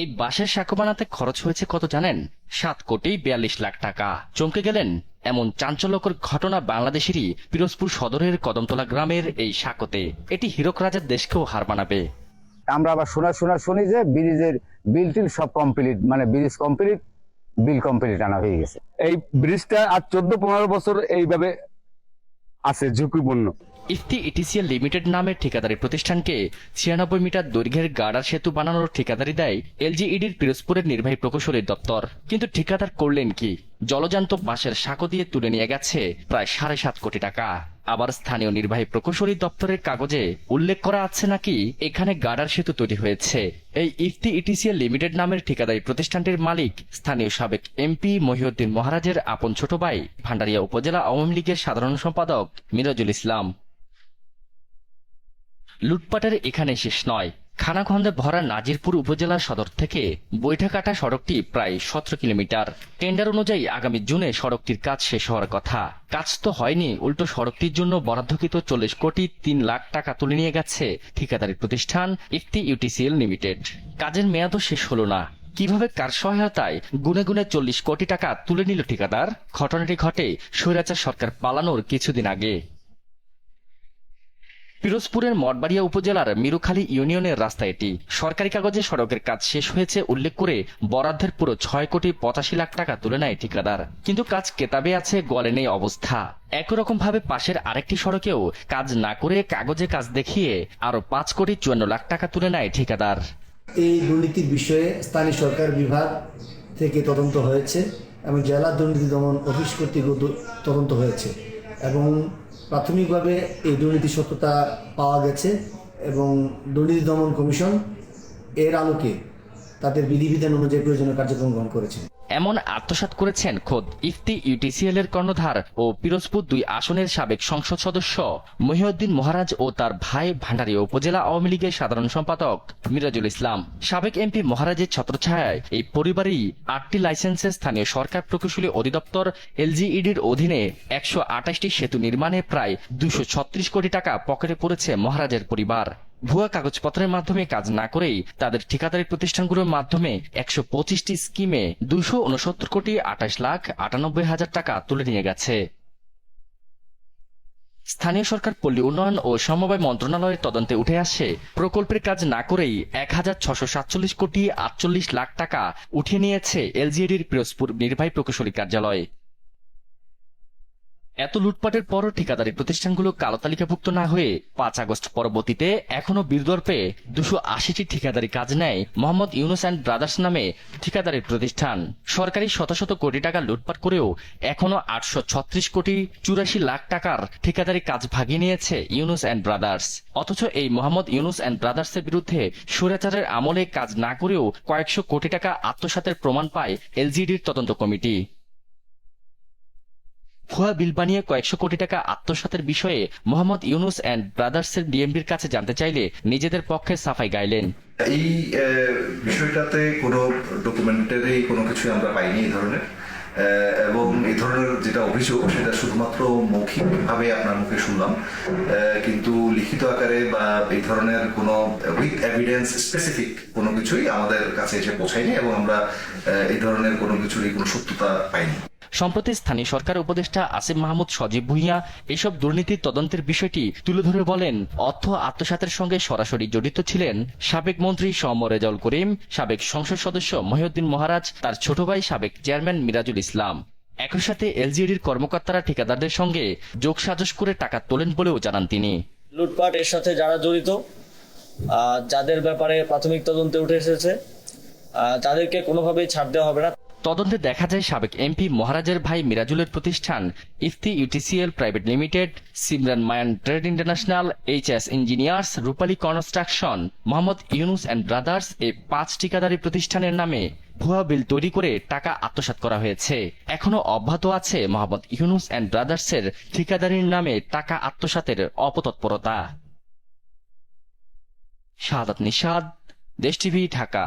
এই বাঁশের সাঁকো বানাতে খরচ হয়েছে কত জানেন? সাত কোটি বিয়াল্লিশ লাখ টাকা। চমকে গেলেন এমন চাঞ্চল্যকর ঘটনা বাংলাদেশেরই পিরোজপুর সদরের কদমতলা গ্রামের এই সাঁকোতে। এটি হীরক রাজার দেশকেও হার মানাবে। আমরা আবার শোনা শোনা শুনি যে ব্রিজের বিল টিল সব কমপ্লিট মানে ব্রিজ কমপ্লিট বিল কমপ্লিট আনা হয়ে গেছে। এই ব্রিজটা আর চোদ্দ পনেরো বছর এইভাবে আছে ঝুঁকিপূর্ণ। ইফতি ইটিসিএল লিমিটেড নামের ঠিকাদারি প্রতিষ্ঠানকে ছিয়ানব্বই মিটার দৈর্ঘ্যের গার্ডার সেতু বানানোর ঠিকাদারি দেয় এলজিইডির পিরোজপুরের নির্বাহী প্রকৌশলী দপ্তর। কিন্তু ঠিকাদার করলেন কি? জলজান্ত বাঁশের সাঁকো দিয়ে তুলে নিয়ে গেছে প্রায় সাড়ে সাত কোটি টাকা। আবার স্থানীয় নির্বাহী প্রকৌশলী দপ্তরের কাগজে উল্লেখ করা আছে নাকি এখানে গার্ডার সেতু তৈরি হয়েছে। এই ইফতি ইটিসিএল লিমিটেড নামের ঠিকাদারি প্রতিষ্ঠানটির মালিক স্থানীয় সাবেক এমপি মহিউদ্দিন মহারাজের আপন ছোট ভাই ভান্ডারিয়া উপজেলা আওয়ামী লীগের সাধারণ সম্পাদক মিরাজুল ইসলাম। লুটপাটের এখানে শেষ নয়। খানাখন্দে ভরা নাজিরপুর উপজেলা সদর থেকে বৈঠাকাটা সড়কটি প্রায় সতেরো কিলোমিটার। টেন্ডার অনুযায়ী আগামী জুনে সড়কটির কাজ শেষ হওয়ার কথা। কাজ তো হয়নি, উল্টো সড়কটির জন্য বরাদ্দকৃত চল্লিশ কোটি তিন লাখ টাকা তুলে নিয়ে গেছে ঠিকাদারি প্রতিষ্ঠান ইফতি ইউটিসিএল লিমিটেড। কাজের মেয়াদও শেষ হলো না। কীভাবে কার সহায়তায় গুনে গুনে চল্লিশ কোটি টাকা তুলে নিল ঠিকাদার? ঘটনাটি ঘটে স্বৈরাচার সরকার পালানোর কিছুদিন আগে। পিরোজপুরের মঠবাড়িয়া উপজেলার মিরুখালী ইউনিয়নের রাস্তা এটি। সরকারি কাগজে সড়কের কাজ শেষ হয়েছে উল্লেখ করে বরাদ্দের পুরো ছয় কোটি পঁচাশি লাখ টাকা তুলে নেয় ঠিকাদার। কিন্তু কাজ কেতাবে আছে, গলে নেই অবস্থা। একই রকম ভাবে পাশের আরেকটি সড়কেও কাজ না করে কাগজে কাজ দেখিয়ে আরও পাঁচ কোটি চুয়ান্ন লাখ টাকা তুলে নেয় ঠিকাদার। এই দুর্নীতির বিষয়ে স্থানীয় সরকার বিভাগ থেকে তদন্ত হয়েছে এবং জেলা দুর্নীতি দমন অফিস কর্তৃক তদন্ত হয়েছে এবং প্রাথমিকভাবে এই দুর্নীতি সত্যতা পাওয়া গেছে এবং দুর্নীতি দমন কমিশন এর আলোকে তাদের বিধিবিধান অনুযায়ী প্রয়োজনীয় কার্যক্রম গ্রহণ করেছে। এমন আত্মসাৎ করেছেন খোদ ইফতি ইউটিসিএল এর কর্ণধার ও পিরোজপুর দুই আসনের সাবেক সংসদ সদস্য মহিউদ্দিন মহারাজ ও তার ভাই ভান্ডারী উপজেলা আওয়ামী লীগের সাধারণ সম্পাদক মিরাজুল ইসলাম। সাবেক এমপি মহারাজের ছত্রছায়ায় এই পরিবারই আটটি লাইসেন্সে স্থানীয় সরকার প্রকৌশলী অধিদপ্তর এলজিইডির অধীনে একশো আঠাশটি সেতু নির্মাণে প্রায় দুশো কোটি টাকা পকেটে পড়েছে মহারাজের পরিবার। ভুয়া কাগজপত্রের মাধ্যমে কাজ না করেই তাদের ঠিকাদারি প্রতিষ্ঠানগুলোর মাধ্যমে একশো পঁচিশটি স্কিমে দুশো উনসত্তর কোটি আঠাশ লাখ আটানব্বই হাজার টাকা তুলে নিয়ে গেছে। স্থানীয় সরকার, পল্লী উন্নয়ন ও সমবায় মন্ত্রণালয়ের তদন্তে উঠে আসে, প্রকল্পের কাজ না করেই এক হাজার ছশো সাতচল্লিশ কোটি আটচল্লিশ লাখ টাকা উঠিয়ে নিয়েছে এলজিএডির পিরোজপুর নির্বাহী প্রকৌশলী কার্যালয়। এত লুটপাটের পরও ঠিকাদারি প্রতিষ্ঠানগুলো কালো তালিকাভুক্ত না হয়ে পাঁচ আগস্ট পরবর্তীতে এখনও বীরদর্পে দুশো আশিটি ঠিকাদারি কাজ নেয় মোহাম্মদ ইউনুস অ্যান্ড ব্রাদার্স নামে ঠিকাদারি প্রতিষ্ঠান। সরকারি শত শত কোটি টাকা লুটপাট করেও এখনও আটশো ছত্রিশ কোটি চুরাশি লাখ টাকার ঠিকাদারি কাজ ভাগিয়ে নিয়েছে ইউনুস অ্যান্ড ব্রাদার্স। অথচ এই মোহাম্মদ ইউনুস অ্যান্ড ব্রাদার্সের বিরুদ্ধে সুরাচারের আমলে কাজ না করেও কয়েকশো কোটি টাকা আত্মসাতের প্রমাণ পায় এলজিডির তদন্ত কমিটি। ভুয়া বিল বানিয়ে কয়েকশো কোটি টাকা আত্মসাতের বিষয়ে মোহাম্মদ ইউনুস অ্যান্ড ব্রাদার্সের ডিএমবির কাছে জানতে চাইলে নিজেদের পক্ষে সাফাই গাইলেন। এই বিষয়টাতে কোনো ডকুমেন্টারি কোনো কিছুই আমরা পাইনি এই ধরনের। এবং এই ধরনের যেটা অভিযোগ, সেটা শুধুমাত্র মৌখিকভাবে আপনার মুখে শুনলাম। কিন্তু লিখিত আকারে বা এই ধরনের কোনো উইথ এভিডেন্স স্পেসিফিক কোনো কিছুই আমাদের কাছে এসে পৌঁছায়নি এবং আমরা এই ধরনের কোনো কিছুরই কোনো সত্যতা পাইনি। সম্প্রতি স্থানীয় সরকার উপদেষ্টা আসিফ মাহমুদ সজীব ভুইয়া এসব দুর্নীতির তদন্তের বিষয়টি তুলে ধরে বলেন, অর্থ আত্মসাতের সঙ্গে সরাসরি জড়িত ছিলেন সাবেক মন্ত্রী সম রেজাউল করিম, সাবেক সংসদ সদস্য মহিউদ্দিন মহারাজ, তার ছোট ভাই সাবেক চেয়ারম্যান মিরাজুল ইসলাম। একই সাথে এলজিইডির কর্মকর্তারা ঠিকাদারদের সঙ্গে যোগসাজশ করে টাকা তোলেন বলেও জানান তিনি। লুটপাট এর সাথে যারা জড়িত যাদের ব্যাপারে প্রাথমিক তদন্তে উঠে এসেছে তাদেরকে কোনোভাবেই ছাড় দেওয়া হবে না। তদন্তে দেখা যায় সাবেক এমপি মহারাজের ভাই মিরাজুলের প্রতিষ্ঠান Ifti UTCL private limited, Simran Mayan trade international H S engineers, Rupali construction, Mohammad Yunus and brothers এই পাঁচ ঠিকাদারি প্রতিষ্ঠানের নামে ভুয়া বিল তৈরি করে টাকা আত্মসাৎ করা হয়েছে। এখনও অব্যাহত আছে মোহাম্মদ ইউনুস অ্যান্ড ব্রাদার্সের ঠিকাদারির নামে টাকা আত্মসাতের অপতৎপরতা। শাহাদাত নিষাদ দেশ টিভি, ঢাকা।